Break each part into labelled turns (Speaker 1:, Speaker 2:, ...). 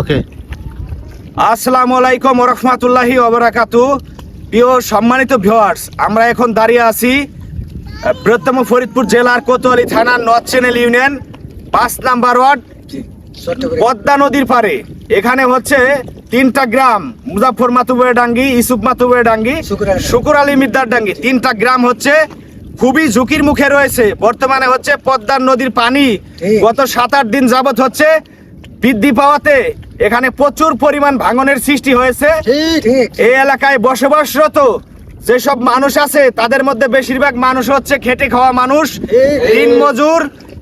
Speaker 1: ওকে
Speaker 2: আসসালামু আলাইকুম রহমতুল্লাহি ওবরাকাতু। প্রিয় সম্মানিত ভিউয়ার্স আমরা এখন দাঁড়িয়ে আছি বৃহত্তম ফরিদপুর জেলার কোতোয়ালি থানার নর্থ চ্যানেল ইউনিয়ন পাঁচ নাম্বার ওয়ার্ড পদ্মা নদীর পারে এখানে হচ্ছে তিনটা গ্রাম মুজাফর মাতুবের ডাঙ্গি ইসুফ মাতুবের ডাঙ্গি
Speaker 3: শুকুর আলী।
Speaker 2: মিদ্দার ডাঙ্গি। তিনটা গ্রাম হচ্ছে খুবই ঝুঁকির মুখে রয়েছে। বর্তমানে হচ্ছে পদ্মার নদীর পানি গত সাত আট দিন যাবত হচ্ছে বৃদ্ধি পাওয়াতে এখানে প্রচুর পরিমাণ ভাঙনের সৃষ্টি হয়েছে। এই এলাকায় বসবাসরত যেসব মানুষ আছে তাদের মধ্যে বেশিরভাগ মানুষ হচ্ছে খেটে খাওয়া মানুষ।
Speaker 3: ঋণ
Speaker 2: দিন মজুর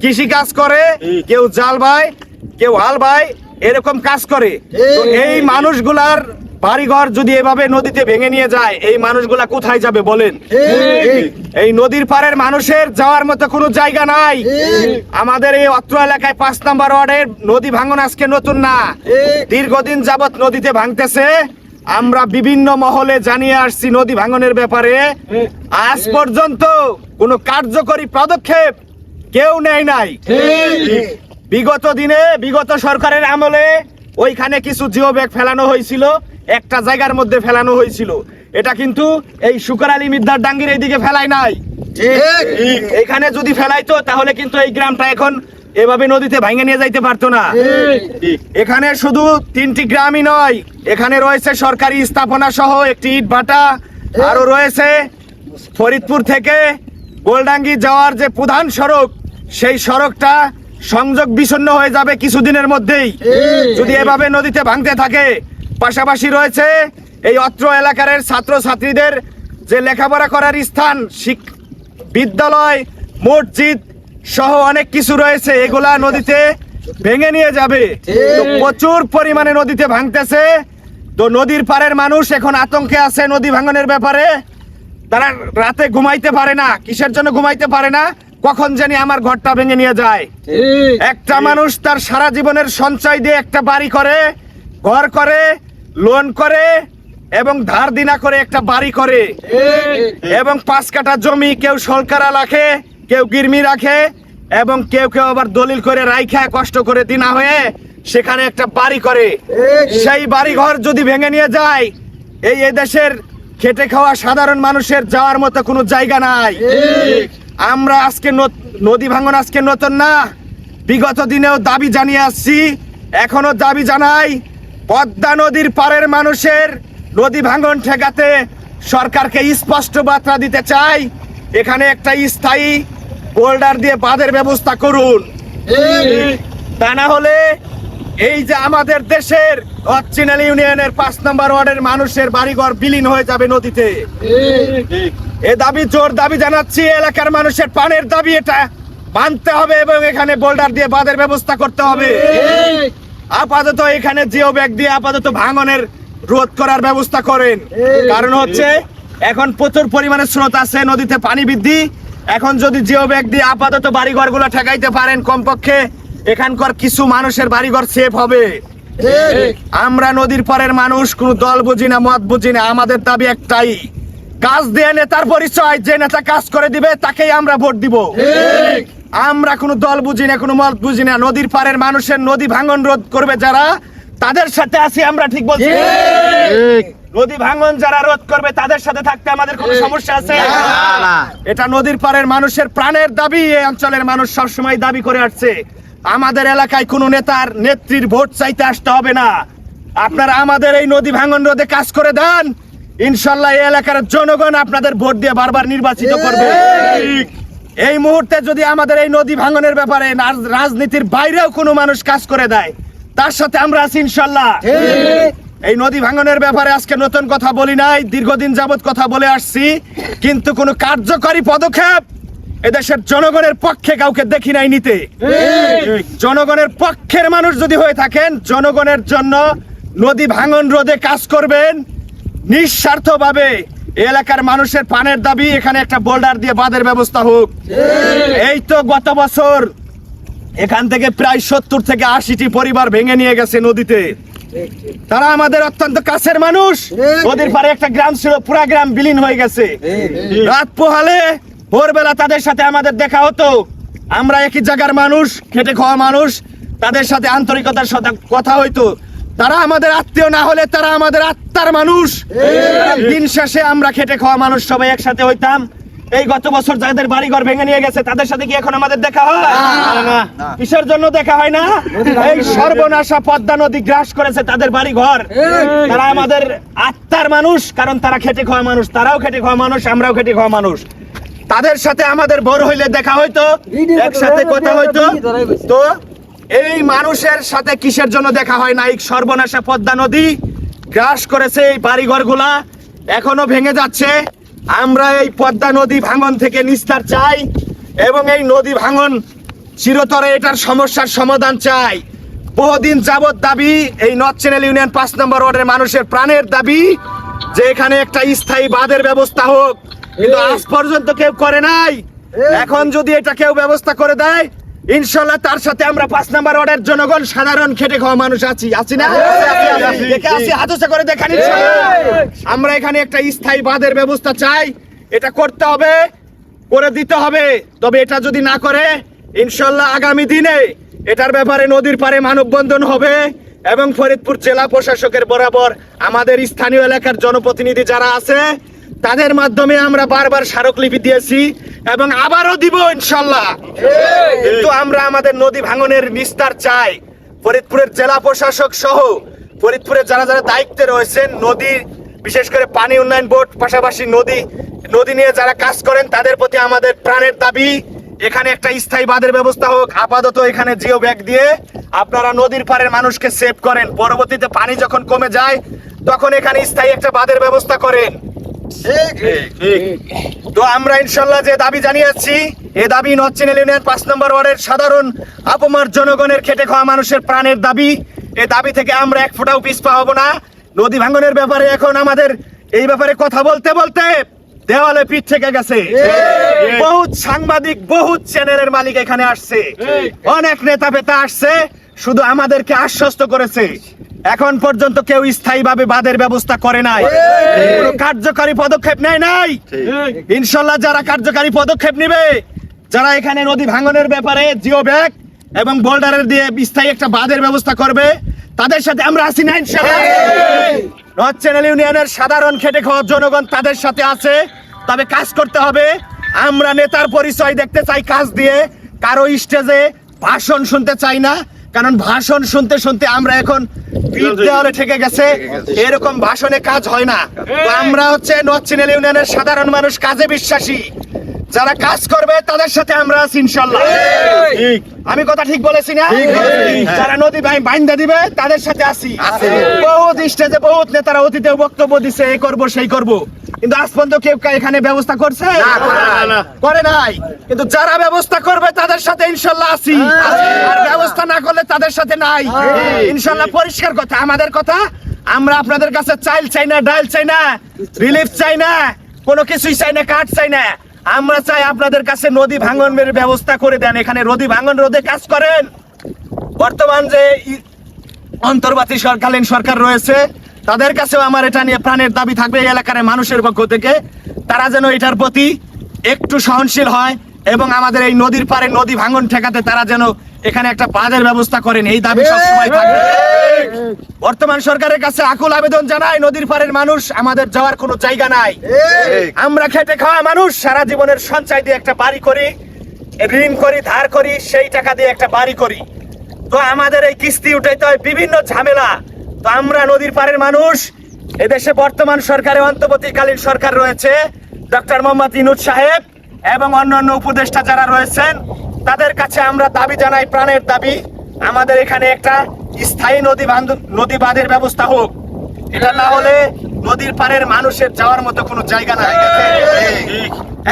Speaker 2: কৃষি কাজ করে কেউ জাল ভাই কেউ হাল ভাই এরকম কাজ করে। তো এই মানুষগুলার বাড়িঘর যদি এভাবে নদীতে ভেঙে নিয়ে যায় এই মানুষগুলা কোথায় যাবে বলেন? এই। নদীর পাড়ের মানুষের যাওয়ার মতো কোনো জায়গা নাই। আমাদের এই অত্র এলাকায় পাঁচ নাম্বার ওয়ার্ডের নদী ভাঙন আজকে নতুন না। দীর্ঘদিন যাবত নদীতে ভাঙতেছে। আমরা বিভিন্ন মহলে জানিয়ে আসছি নদী ভাঙনের ব্যাপারে। আজ পর্যন্ত কোনো কার্যকরী পদক্ষেপ কেউ নেয় নাই। বিগত দিনে বিগত সরকারের আমলে ওইখানে কিছু জিও ব্যাগ ফেলানো হয়েছিল। একটা জায়গার মধ্যে ফেলানো হয়েছিল। এটা কিন্তু এই শুকর আলী মিদ্দার ডাঙ্গির এইদিকে ফেলাই নাই। এখানে যদি ফেলাইতো তাহলে কিন্তু এই গ্রামটা এখন এভাবে নদীতে ভাঙে নিয়ে যাইতে পারতো না। এখানে শুধু তিনটি গ্রামই নয় এখানে রয়েছে সরকারি স্থাপনা সহ একটি ইট ভাটা আরও রয়েছে ফরিদপুর থেকে গোলডাঙ্গি যাওয়ার যে প্রধান সড়ক সেই সড়কটা সংযোগ বিচ্ছিন্ন হয়ে যাবে কিছুদিনের মধ্যেই। যদি এভাবে নদীতে ভাঙতে থাকে পাশাপাশি রয়েছে এই অত্র এলাকার ছাত্র ছাত্রীদের যে লেখাপড়া করার স্থান শিক- বিদ্যালয় মসজিদ সহ অনেক কিছু রয়েছে। এগুলা নদীতে ভেঙে নিয়ে যাবে। তো প্রচুর পরিমাণে নদীতে ভাঙতেছে। তো নদীর পাড়ের মানুষ এখন আতঙ্কে আছে নদী ভাঙনের ব্যাপারে। তারা রাতে ঘুমাইতে পারে না কিসের জন্য ঘুমাইতে পারে না কখন জানি আমার ঘরটা ভেঙে নিয়ে যায়। একটা মানুষ তার সারা জীবনের সঞ্চয় দিয়ে একটা বাড়ি করে ঘর করে লোন করে এবং ধার দিনা করে একটা বাড়ি করে। এবং পাঁচ কাঠা জমি কেউ সরকারা রাখে, কেউ গিরমি রাখে, এবং কেউ কেউ আবার দলিল করে রাইখা কষ্ট করে দিনা হয়ে সেখানে একটা বাড়ি করে। সেই বাড়ি ঘর যদি ভেঙে নিয়ে যায়, এই এদেশের খেটে খাওয়া সাধারণ মানুষের যাওয়ার মতো কোনো জায়গা নাই। আমরা আজকে নদী ভাঙন আজকে নতুন না। বিগত দিনেও দাবি জানিয়ে আসছি, এখনও দাবি জানাই পদ্মা নদীর পাড়ের মানুষের নদী ভাঙন ঠেকাতে সরকারকে স্পষ্ট বার্তা দিতে চাই। এখানে একটা স্থায়ী বোল্ডার দিয়ে বাঁধের ব্যবস্থা করুন। তা না হলে এই যে আমাদের দেশের অচিনাল ইউনিয়নের পাঁচ নম্বর ওয়ার্ডের মানুষের বাড়িঘর বিলীন হয়ে যাবে নদীতে। এ দাবি জোর দাবি জানাচ্ছি, এলাকার মানুষের পানের দাবি এটা। মানতে হবে এবং এখানে বোল্ডার দিয়ে বাঁধের ব্যবস্থা করতে হবে। আপাতত এখানে জিও ব্যাগ দিয়ে আপাতত ভাঙনের রোধ করার ব্যবস্থা করেন। কারণ হচ্ছে এখন প্রচুর পরিমাণে স্রোত আছে নদীতে পানি বৃদ্ধি। এখন যদি জিও ব্যাগ দিয়ে আপাতত বাড়িঘরগুলো ঠেকাইতে পারেন কমপক্ষে এখানকার কিছু মানুষের বাড়িঘর সেফ হবে। আমরা নদীর পারের মানুষ কোন দল বুঝি না মত বুঝি না আমাদের দাবি একটাই। কাজ দিয়ে নেতার পরিচয় যে নেতা কাজ করে দিবে তাকেই আমরা ভোট দিব।
Speaker 3: ঠিক।
Speaker 2: আমরা কোনো দল বুঝি না কোনো মত বুঝি না। নদীর পারের মানুষের নদী ভাঙন রোধ করবে যারা তাদের সাথে আছি আমরা ঠিক বলছি? নদী ভাঙন যারা রোধ করবে তাদের সাথে থাকতে আমাদের কোনো সমস্যা আছে? এটা নদীর পারের মানুষের প্রাণের দাবি এই অঞ্চলের মানুষ সবসময় দাবি করে আসছে। আমাদের এলাকায় কোনো নেতার নেত্রীর ভোট চাইতে আসতে হবে না। আপনারা আমাদের এই নদী ভাঙন রোধে কাজ করে দেন। ইনশাল্লাহ এই এলাকার জনগণ আপনাদের ভোট দিয়ে বারবার নির্বাচিত করবে। এই মুহূর্তে যদি আমাদের এই নদী ভাঙনের ব্যাপারে রাজনীতির বাইরেও কোনো মানুষ কাজ করে দেয়, তার সাথে আমরা আছি ইনশাল্লাহ। এই নদী ভাঙনের ব্যাপারে আজকে নতুন কথা বলি নাই, দীর্ঘদিন যাবত কথা বলে আসছি, কিন্তু কোনো কার্যকরী পদক্ষেপ এদেশের জনগণের পক্ষে কাউকে দেখি নাই নিতে। জনগণের পক্ষের মানুষ যদি হয়ে থাকেন, জনগণের জন্য নদী ভাঙন রোধে কাজ করবেন, নিঃস্বার্থভাবে। এলাকার মানুষের পানের দাবি, এখানে একটা বোল্ডার দিয়ে বাঁধের ব্যবস্থা হোক। এই তো গত বছর এখান থেকে প্রায় সত্তর থেকে আশিটি পরিবার ভেঙে নিয়ে গেছে নদীতে। তারা আমাদের অত্যন্ত কাছের মানুষ। নদীর পারে একটা গ্রাম ছিল, পুরা গ্রাম বিলীন হয়ে গেছে। রাত পোহালে ভোরবেলা তাদের সাথে আমাদের দেখা হতো। আমরা একই জায়গার মানুষ, খেটে খাওয়া মানুষ, তাদের সাথে আন্তরিকতার সাথে কথা হইতো। তারা আমাদের আত্মীয় না হলে তারা আমাদের আত্মার মানুষ। দিন শেষে আমরা খেটে খাওয়া মানুষ সবাই একসাথে হইতাম। এই গত বছর যাদের বাড়িঘর ভেঙে নিয়ে গেছে তাদের সাথে কি এখন আমাদের দেখা হয়? কিসের জন্য দেখা হয় না? এই সর্বনাশা পদ্মা নদী গ্রাস করেছে তাদের বাড়ি ঘর। তারা আমাদের আত্মার মানুষ কারণ তারা খেটে খাওয়া মানুষ তারাও খেটে খাওয়া মানুষ আমরাও খেটে খাওয়া মানুষ। তাদের সাথে আমাদের বড় হইলে দেখা হইতো একসাথে কথা হইতো। তো এই মানুষের সাথে কিসের জন্য দেখা হয় না এই সর্বনাশা পদ্মা নদী গ্রাস করেছে এই বাড়িঘরগুলা এখনও ভেঙে যাচ্ছে। আমরা এই পদ্মা নদী ভাঙন থেকে নিস্তার চাই এবং এই নদী ভাঙন চিরতরে এটার সমস্যার সমাধান চাই। বহুদিন যাবত দাবি এই নর্থ চ্যানেল ইউনিয়ন পাঁচ নম্বর ওয়ার্ডের মানুষের প্রাণের দাবি যে এখানে একটা স্থায়ী বাঁধের ব্যবস্থা হোক। কিন্তু আজ পর্যন্ত কেউ করে নাই। এখন যদি এটা কেউ ব্যবস্থা করে দেয় ইনশাল্লাহ তার সাথে আমরা পাঁচ নাম্বার ওয়ার্ডের জনগণ সাধারণ খেটে খাওয়া মানুষ আছি। আছি না? দেখে আছি হাতুসে করে দেখান আমরা এখানে একটা স্থায়ী বাঁধের ব্যবস্থা চাই। এটা করতে হবে করে দিতে হবে। তবে এটা যদি না করে ইনশাল্লাহ আগামী দিনে এটার ব্যাপারে নদীর পারে মানববন্ধন হবে এবং ফরিদপুর জেলা প্রশাসকের বরাবর আমাদের স্থানীয় এলাকার জনপ্রতিনিধি যারা আছে তাদের মাধ্যমে আমরা বারবার স্মারকলিপি দিয়েছি। এবং আবারও দিব ইনশাল্লাহ। কিন্তু আমরা আমাদের নদী ভাঙনের নিস্তার চাই। ফরিদপুরের জেলা প্রশাসক সহ ফরিদপুরের যারা যারা দায়িত্বে রয়েছেন নদী বিশেষ করে পানি উন্নয়ন বোর্ড পাশাপাশি নদী নদী নিয়ে যারা কাজ করেন তাদের প্রতি আমাদের প্রাণের দাবি এখানে একটা স্থায়ী বাঁধের ব্যবস্থা হোক আপাতত এখানে জিও ব্যাগ দিয়ে আপনারা নদীর পাড়ের মানুষকে সেভ করেন। পরবর্তীতে পানি যখন কমে যায় তখন এখানে স্থায়ী একটা বাঁধের ব্যবস্থা করেন। তো আমরা ইনশাল্লাহ যে দাবি জানিয়েছি এ দাবি নর্থ চ্যানেল ইউনিয়ন পাঁচ নম্বর ওয়ার্ডের সাধারণ আপমার জনগণের খেটে খাওয়া মানুষের প্রাণের দাবি। এ দাবি থেকে আমরা এক ফোঁটাও পিছপা হব না। নদী ভাঙনের ব্যাপারে এখন আমাদের এই ব্যাপারে কথা বলতে বলতে দেওয়ালে পিঠ থেকে গেছে। বহুত সাংবাদিক বহুত চ্যানেলের মালিক এখানে আসছে। অনেক নেতা পেতা আসছে। শুধু আমাদেরকে আশ্বস্ত করেছে। এখন পর্যন্ত কেউ স্থায়ীভাবে বাদের ব্যবস্থা করে নাই। কোনো কার্যকারী পদক্ষেপ নেয় নাই। ইনশাল্লাহ যারা কার্যকারী পদক্ষেপ নিবে যারা এখানে নদী ভাঙনের ব্যাপারে জিও ব্যাগ এবং বোল্ডারের দিয়ে স্থায়ী একটা বাঁধের ব্যবস্থা করবে তাদের সাথে আমরা আছি না ইনশাল্লাহ নর্থ চ্যানেল ইউনিয়নের সাধারণ খেটে খাওয়া জনগণ তাদের সাথে আছে। তবে কাজ করতে হবে। আমরা নেতার পরিচয় দেখতে চাই কাজ দিয়ে। কারও স্টেজে ভাষণ শুনতে চাই না। কারণ ভাষণ শুনতে শুনতে আমরা এখন পিঠ দেওয়ালে ঠেকে গেছে। এরকম ভাষণে কাজ হয় না। তো আমরা হচ্ছে নর্থ চ্যানেল ইউনিয়নের সাধারণ মানুষ কাজে বিশ্বাসী। যারা কাজ করবে তাদের সাথে আমরা আছি ইনশাল্লাহ। আমি কথা ঠিক বলেছি না? যারা নদী ভাই বাইন্দা দিবে তাদের সাথে আছি। বহুত স্টেজে বহুত নেতারা অতীতে বক্তব্য দিছে এই করব সেই করব। কিন্তু আজ পর্যন্ত কেউ এখানে ব্যবস্থা করছে? করে নাই। কিন্তু যারা ব্যবস্থা করবে তাদের সাথে ইনশাল্লাহ আছি। আর ব্যবস্থা না করলে তাদের সাথে নাই। ইনশাল্লাহ পরিষ্কার কথা। আমাদের কথা আমরা আপনাদের কাছে চাইল চাই না ডাইল চাই না রিলিফ চাই না কোনো কিছুই চাই না কাঠ চাই না। আমরা চাই আপনাদের কাছে নদী ভাঙনের ব্যবস্থা করে দেন। এখানে নদী ভাঙন রোধে কাজ করেন। বর্তমান যে অন্তর্বর্তী সরকালীন সরকার রয়েছে তাদের কাছেও আমার এটা নিয়ে প্রাণের দাবি থাকবে এই এলাকার মানুষের পক্ষ থেকে। তারা যেন এটার প্রতি একটু সহনশীল হয় এবং আমাদের এই নদীর পারে নদী ভাঙন ঠেকাতে তারা যেন এখানে একটা বাঁধের ব্যবস্থা করেন এই দাবি সবসময় থাকবে। বর্তমান সরকারের কাছে আকুল আবেদন জানাই নদীর পাড়ের মানুষ আমাদের যাওয়ার কোনো জায়গা নাই। আমরা খেটে খাওয়া মানুষ সারা জীবনের সঞ্চয় দিয়ে একটা বাড়ি করি ঋণ করি ধার করি সেই টাকা দিয়ে একটা বাড়ি করি। তো আমাদের এই কিস্তি উঠাইতে হয় বিভিন্ন ঝামেলা। তো আমরা নদীর পাড়ের মানুষ। এদেশে বর্তমান সরকারে অন্তর্বর্তীকালীন সরকার রয়েছে ডক্টর মোহাম্মদ ইনুদ সাহেব এবং অন্যান্য উপদেষ্টা যারা রয়েছেন, তাদের কাছে আমরা দাবি জানাই, প্রাণের দাবি, আমাদের এখানে একটা স্থায়ী নদী নদী বাঁধের ব্যবস্থা হোক। এটা না হলে নদীর পাড়ের মানুষের যাওয়ার মতো কোনো জায়গা নাই।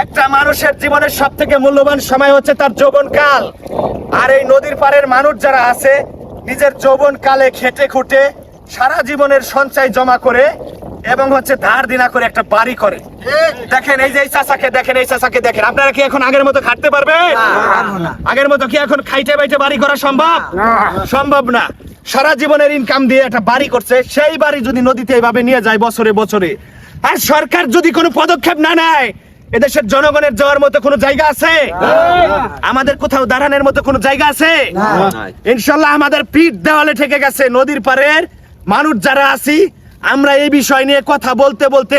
Speaker 2: একটা মানুষের জীবনের সব থেকে মূল্যবান সময় হচ্ছে তার যৌবন কাল। আর এই নদীর পাড়ের মানুষ যারা আছে, নিজের যৌবন কালে খেটে খুঁটে সারা জীবনের সঞ্চয় জমা করে এবং হচ্ছে ধার দিনা করে একটা বাড়ি করে। দেখেন এই যে এই চাচাকে দেখেন এই চাচাকে দেখেন। আপনারা কি এখন আগের মতো খাটতে পারবেন? আগের মতো কি এখন খাইতে বাইতে বাড়ি করা সম্ভব? সম্ভব না। সারা জীবনের ইনকাম দিয়ে একটা বাড়ি করছে সেই বাড়ি যদি নদীতে এইভাবে নিয়ে যায় বছরে বছরে আর সরকার যদি কোনো পদক্ষেপ না নেয় এদেশের জনগণের যাওয়ার মতো কোনো জায়গা আছে? আমাদের কোথাও দাঁড়ানোর মতো কোনো জায়গা আছে? ইনশাল্লাহ আমাদের পিঠ দেওয়ালে ঠেকে গেছে নদীর পাড়ের মানুষ যারা আছি আমরা এই বিষয় নিয়ে কথা বলতে বলতে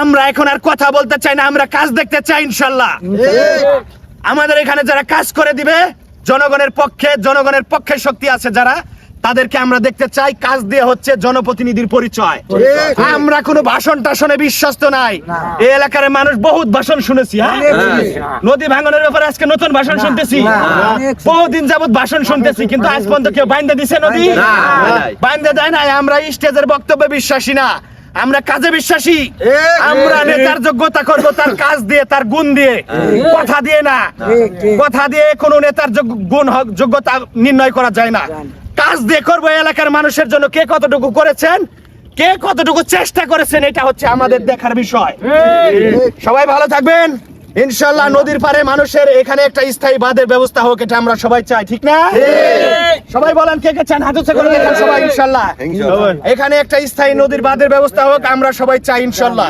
Speaker 2: আমরা এখন আর কথা বলতে চাই না আমরা কাজ দেখতে চাই ইনশাল্লাহ। আমাদের এখানে যারা কাজ করে দিবে জনগণের পক্ষে জনগণের পক্ষে শক্তি আছে যারা তাদেরকে আমরা দেখতে চাই কাজ দিয়ে হচ্ছে জনপ্রতিনিধির পরিচয়। আমরা কোনো ভাষণ টাষণে বিশ্বস্ত নাই। এই এলাকার মানুষ বহুত ভাষণ শুনেছি হ্যাঁ? নদী ভাঙনের ব্যাপারে আজকে নতুন ভাষণ শুনতেছি। বহুদিন যাবত ভাষণ শুনতেছি কিন্তু আজ পর্যন্ত কেউ বাইন্দা দিছে নদী। বাইন্দা যায় না আমরা স্টেজের বক্তব্যে বিশ্বাসী না। আমরা কাজে বিশ্বাসী। আমরা নেতার যোগ্যতা করব তার কাজ দিয়ে তার গুণ দিয়ে। কথা দিয়ে না। কথা দিয়ে কোনো নেতার যোগ্য- গুণ হক- যোগ্যতা নির্ণয় করা যায় না। কাজ দিয়ে করব এলাকার মানুষের জন্য কে কতটুকু করেছেন কে কতটুকু চেষ্টা করেছেন এটা হচ্ছে আমাদের দেখার বিষয়। সবাই ভালো থাকবেন। ইনশাল্লাহ নদীর পারে মানুষের এখানে একটা স্থায়ী বাঁধের ব্যবস্থা হোক এটা আমরা সবাই চাই ঠিক না? সবাই বলেন কে কে চান হাত করে দেখেন সবাই ইনশাল্লাহ। এখানে একটা স্থায়ী নদীর বাঁধের ব্যবস্থা হোক আমরা সবাই চাই ইনশাল্লাহ।